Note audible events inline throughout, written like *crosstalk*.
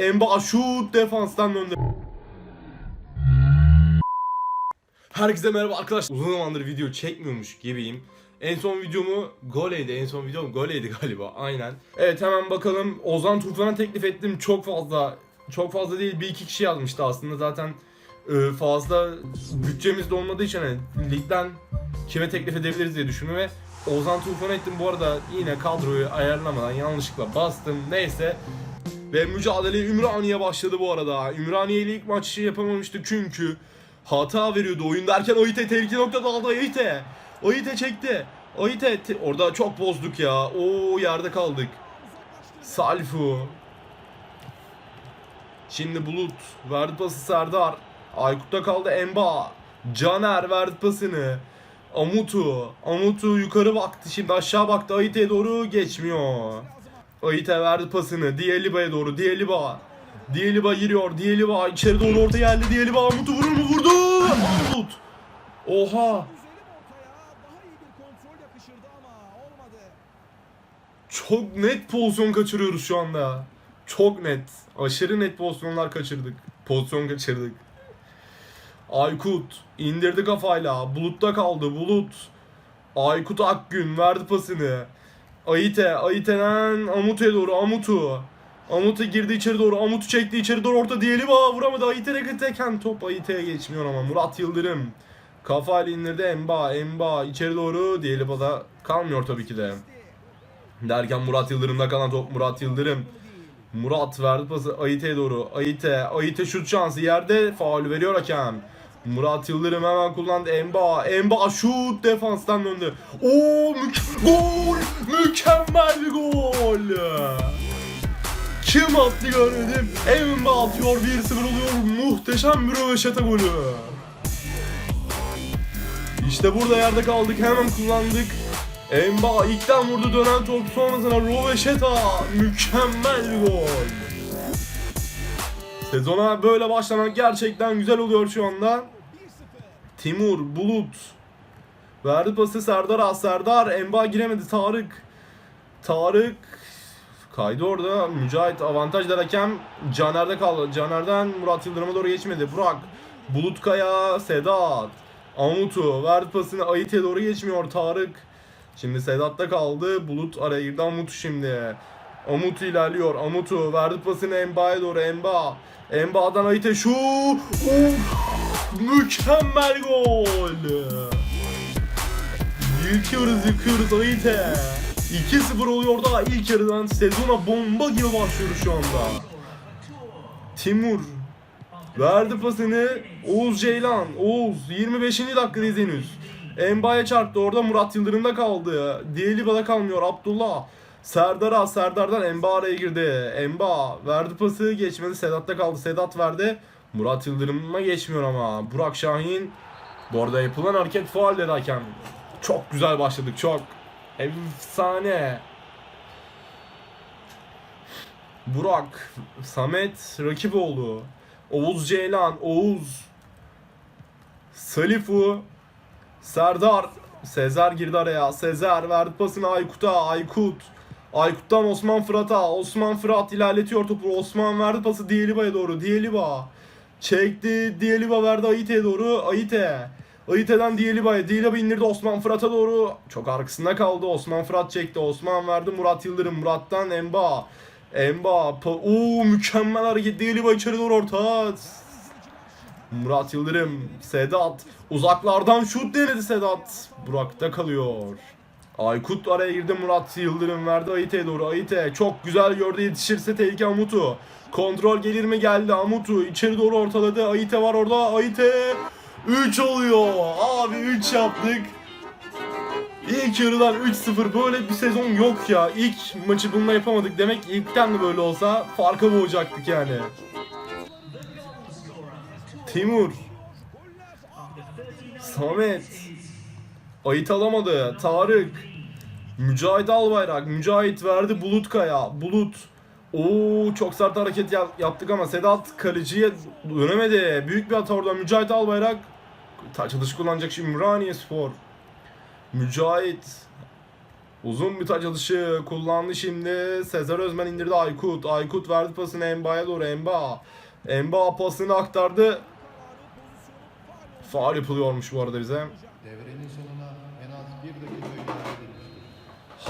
Emba şut defanstan döndü. Herkese merhaba arkadaşlar. Uzun zamandır video çekmiyormuş gibiyim. En son videomu goleydi. En son videom goleydi galiba. Aynen. Evet hemen bakalım. Ozan Tufan'a teklif ettim. Çok fazla çok fazla değil bir iki kişi yazmıştı aslında zaten e, fazla bütçemiz de olmadığı için hani ligden kime teklif edebiliriz diye düşündüm ve Ozan Tufan'a ettim. Bu arada yine kadroyu ayarlamadan yanlışlıkla bastım. Neyse ve mücadele Ümraniye başladı bu arada. Ümraniye ile ilk maçı yapamamıştı çünkü hata veriyordu oyun derken Oite tehlike noktada aldı Oite. Oite çekti. Oite te- orada çok bozduk ya. O yerde kaldık. Salfu. Şimdi Bulut verdi pası Serdar. Aykut'ta kaldı Emba. Caner verdi pasını. Amutu. Amutu yukarı baktı şimdi aşağı baktı Aite'ye doğru geçmiyor. Aite verdi pasını Dieliba'ya doğru Dieliba. Dieliba giriyor Dieliba içeri doğru orta geldi Dieliba Amut'u vurur mu vurdu Amut. Oha çok net pozisyon kaçırıyoruz şu anda. Çok net. Aşırı net pozisyonlar kaçırdık. Pozisyon kaçırdık. Aykut indirdi kafayla. Bulut'ta kaldı. Bulut. Aykut Akgün verdi pasını. Aite, Aite'den Amut'e doğru Amut'u. Amut'u girdi içeri doğru. Amut'u çekti içeri doğru orta diyelim. Aa vuramadı. Aite teken top Aite'ye geçmiyor ama. Murat Yıldırım. Kafayla indirdi Emba. Emba içeri doğru. Diyelim da kalmıyor tabii ki de. Derken Murat Yıldırım'da kalan top Murat Yıldırım. Murat verdi pası Aite'ye doğru. Aite, Aite şut şansı yerde faul veriyor hakem. Murat Yıldırım hemen kullandı. Emba, Emba şut defanstan döndü. Oo mü- gol! Mükemmel bir gol! Kim attı görmedim. Emba atıyor 1-0 oluyor. Muhteşem bir röveşata golü. İşte burada yerde kaldık hemen kullandık. Emba ilkten vurdu dönen top sonrasında Roveşeta mükemmel bir gol. Sezona böyle başlamak gerçekten güzel oluyor şu anda. Timur, Bulut. Verdi pası Serdar'a. Serdar, Emba giremedi. Tarık. Tarık. Kaydı orada. Mücahit avantajla hakem Caner'de kaldı. Caner'den Murat Yıldırım'a doğru geçmedi. Burak. Bulut Kaya, Sedat. Amutu verdi pasını Ayit'e doğru geçmiyor Tarık. Şimdi Sedat'ta kaldı. Bulut araya girdi. Amutu şimdi. Amutu ilerliyor. Amutu verdi pasını Emba'ya doğru. Emba. Emba'dan Ayit'e şu. Of! Mükemmel gol. Yıkıyoruz yıkıyoruz Ayit'e. 2-0 oluyor da ilk yarıdan sezona bomba gibi başlıyoruz şu anda. Timur verdi pasını Oğuz Ceylan. Oğuz 25. dakikadayız henüz. Emba'ya çarptı orada Murat Yıldırım'da kaldı. Dieliba'da kalmıyor Abdullah. Serdar'a Serdar'dan Emba araya girdi. Emba verdi pası geçmedi Sedat'ta kaldı. Sedat verdi. Murat Yıldırım'a geçmiyor ama. Burak Şahin bu arada yapılan hareket faal dedi hakem. Çok güzel başladık çok. Efsane. Burak, Samet rakip oldu. Oğuz Ceylan, Oğuz, Salifu, Serdar, Sezer girdi araya. Sezer verdi pasını Aykut'a. Aykut. Aykut'tan Osman Fırat'a. Osman Fırat ilerletiyor topu. Osman verdi pası Dieliba'ya doğru. Dieliba. Çekti. Dieliba verdi Ayite'ye doğru. Ayite. Ayite'den Dieliba'ya. Dieliba indirdi Osman Fırat'a doğru. Çok arkasında kaldı. Osman Fırat çekti. Osman verdi Murat Yıldırım. Murat'tan Emba. Emba. Oo mükemmel hareket. Dieliba içeri doğru orta. Murat Yıldırım, Sedat uzaklardan şut denedi Sedat. Burak'ta kalıyor. Aykut araya girdi Murat Yıldırım verdi Ayite'ye doğru. Ayite çok güzel gördü yetişirse tehlike Amutu. Kontrol gelir mi geldi Amutu içeri doğru ortaladı. Ayite var orada. Ayite 3 oluyor. Abi 3 yaptık. İlk yarıdan 3-0 böyle bir sezon yok ya. İlk maçı bununla yapamadık. Demek ilkten de böyle olsa farka boğacaktık yani. Timur. Samet. Ayıt alamadı. Tarık. Mücahit Albayrak. Mücahit verdi Bulutkaya. Bulut. Oo çok sert hareket yap- yaptık ama Sedat kaleciye dönemedi. Büyük bir hata orada. Mücahit Albayrak. Taç atışı kullanacak şimdi Ümraniye Spor. Mücahit. Uzun bir taç alışı kullandı şimdi. Sezer Özmen indirdi Aykut. Aykut verdi pasını Emba'ya doğru. Emba. Emba pasını aktardı. Faal yapılıyormuş bu arada bize. Devrenin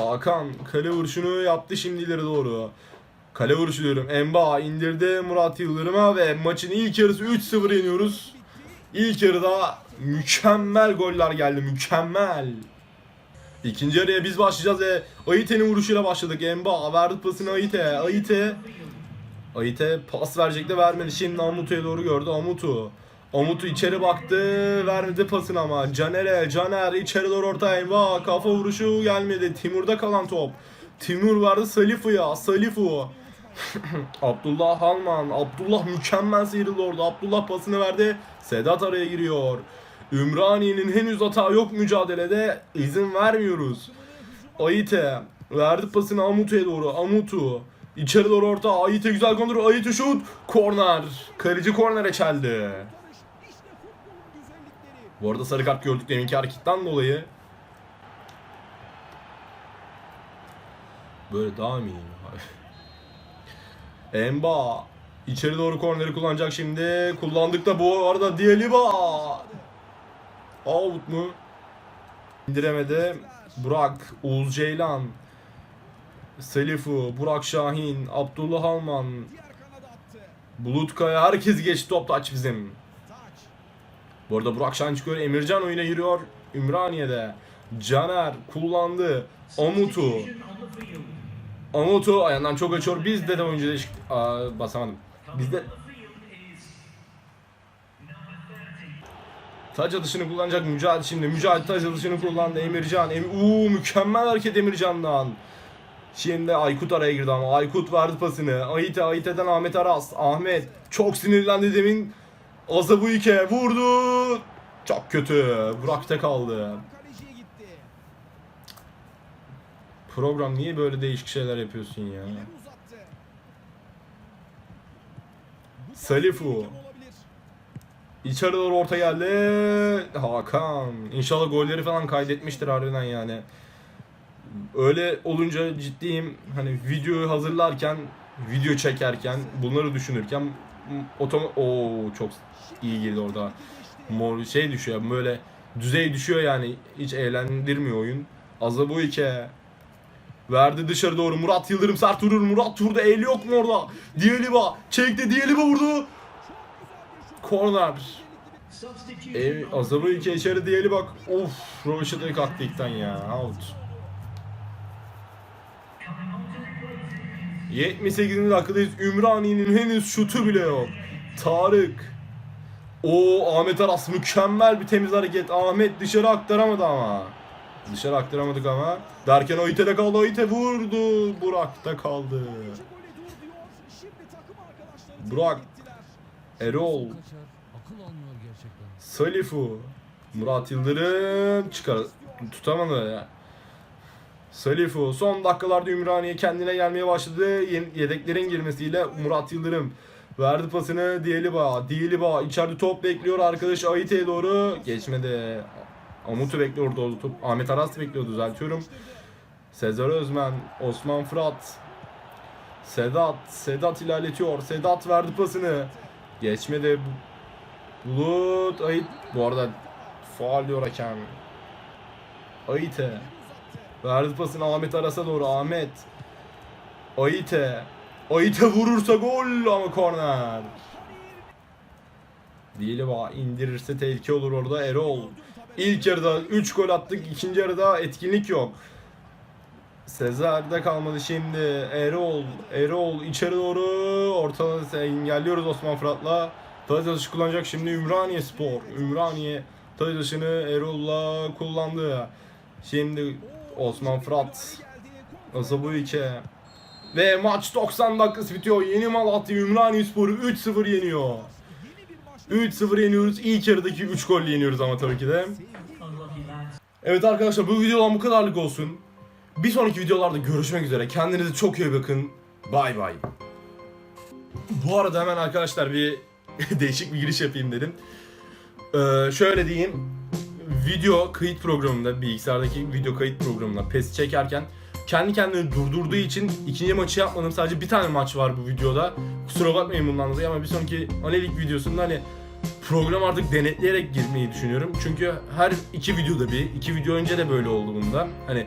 Hakan kale vuruşunu yaptı şimdi ileri doğru. Kale vuruşu diyorum. Emba indirdi Murat Yıldırım'a ve maçın ilk yarısı 3-0 yeniyoruz. İlk yarıda mükemmel goller geldi. Mükemmel. İkinci yarıya biz başlayacağız ve Ayite'nin vuruşuyla başladık. Emba verdi pasını Ayite. Ayite Ayite pas verecek de vermedi. Şimdi Amutu'ya doğru gördü. Amutu. Amutu içeri baktı. Vermedi pasını ama. Caner'e. Caner içeri doğru orta. Emba kafa vuruşu gelmedi. Timur'da kalan top. Timur verdi Salifu'ya. Salifu. *laughs* Abdullah Halman. Abdullah mükemmel sıyrıldı orada. Abdullah pasını verdi. Sedat araya giriyor. Ümraniye'nin henüz hata yok mücadelede. izin vermiyoruz. Ayite verdi pasını Amutu'ya doğru. Amutu içeri doğru orta. Ayite güzel kontrol. Ayite şut. Korner. Kaleci kornere çeldi. Bu arada sarı kart gördük deminki hareketten dolayı. Böyle daha mı iyi? Emba içeri doğru korneri kullanacak şimdi. Kullandık da bu arada Dialiba. Out mu? İndiremedi. Burak, Oğuz Ceylan, Selifu, Burak Şahin, Abdullah Alman, Bulut Kaya herkes geçti top taç bizim. Bu arada Burak Şahin çıkıyor. Emircan oyuna giriyor. Ümraniye'de. Caner kullandı. Amutu. Amutu ayağından çok açıyor. Bizde de oyuncu değişik... Aa, basamadım. Bizde... Taç atışını kullanacak Mücahit şimdi. Mücahit taç atışını kullandı. Emircan. Em Uuu mükemmel hareket Emircan'dan. Şimdi Aykut araya girdi ama Aykut verdi pasını. Ayite Ayite'den Ahmet Aras. Ahmet çok sinirlendi demin. Azabuike vurdu. Çok kötü. Burak'ta kaldı. Program niye böyle değişik şeyler yapıyorsun ya? Salifu. tehlikeli olabilir. İçeri doğru orta geldi. Hakan. İnşallah golleri falan kaydetmiştir harbiden yani. Öyle olunca ciddiyim. Hani videoyu hazırlarken, video çekerken, bunları düşünürken otom o çok iyi girdi orada. Mor şey düşüyor böyle düzey düşüyor yani hiç eğlendirmiyor oyun. Azabuike verdi dışarı doğru Murat Yıldırım sert vurur Murat vurdu el yok mu orada? Dieliba çekti Dieliba vurdu. Corner. Ev Azabuike içeri Dieli bak. Of Rovaşata'yı kalktı ya. Out. 78. dakikadayız. Ümraniye'nin henüz şutu bile yok. Tarık. O Ahmet Aras mükemmel bir temiz hareket. Ahmet dışarı aktaramadı ama. Dışarı aktaramadık ama. Derken Ayte'de kaldı. Ayte vurdu. Burak'ta kaldı. Burak. Erol. Salifu. Murat Yıldırım çıkar. Tutamadı ya. Salifu son dakikalarda Ümraniye kendine gelmeye başladı. Yedeklerin girmesiyle Murat Yıldırım verdi pasını Dieliba. Dieliba içeride top bekliyor arkadaş Ayite'ye doğru. Geçmedi. Amutu bekliyordu orada top. Ahmet Aras bekliyordu düzeltiyorum. Sezer Özmen, Osman Fırat. Sedat, Sedat ilerletiyor. Sedat verdi pasını. Geçmedi. Bulut Ayit bu arada faal diyor hakem. Ayite verdi pasını Ahmet Aras'a doğru Ahmet. Ayite. Ayite vurursa gol ama korner. Değil va indirirse tehlike olur orada Erol. İlk yarıda 3 gol attık. ikinci yarıda etkinlik yok. Sezer'de kalmadı şimdi. Erol, Erol içeri doğru ortada engelliyoruz Osman Fırat'la. Taç atışı kullanacak şimdi Ümraniye Spor. Ümraniye taç atışını Erol'la kullandı. Şimdi Osman Fırat. Asabuike. Ve maç 90 dakikası bitiyor. Yeni Malatya Ümraniye Spor'u 3-0 yeniyor. 3-0 yeniyoruz. İlk yarıdaki 3 gol yeniyoruz ama tabii ki de. Evet arkadaşlar bu videodan bu kadarlık olsun. Bir sonraki videolarda görüşmek üzere. Kendinize çok iyi bakın. Bay bay. Bu arada hemen arkadaşlar bir *laughs* değişik bir giriş yapayım dedim. Ee, şöyle diyeyim. Video kayıt programında, bilgisayardaki video kayıt programında PES çekerken kendi kendini durdurduğu için ikinci maçı yapmadım. Sadece bir tane maç var bu videoda. Kusura bakmayın bundan dolayı ama bir sonraki Anelik videosunda hani program artık denetleyerek girmeyi düşünüyorum. Çünkü her iki videoda bir, iki video önce de böyle oldu bunda. Hani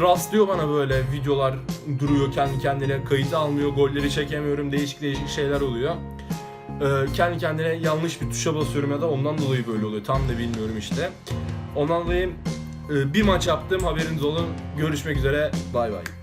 rastlıyor bana böyle videolar duruyor kendi kendine kayıt almıyor, golleri çekemiyorum, değişik değişik şeyler oluyor. Ee, kendi kendine yanlış bir tuşa basıyorum ya da ondan dolayı böyle oluyor. Tam da bilmiyorum işte. Ondan dolayı e, bir maç yaptım haberiniz olun. Görüşmek üzere. Bay bay.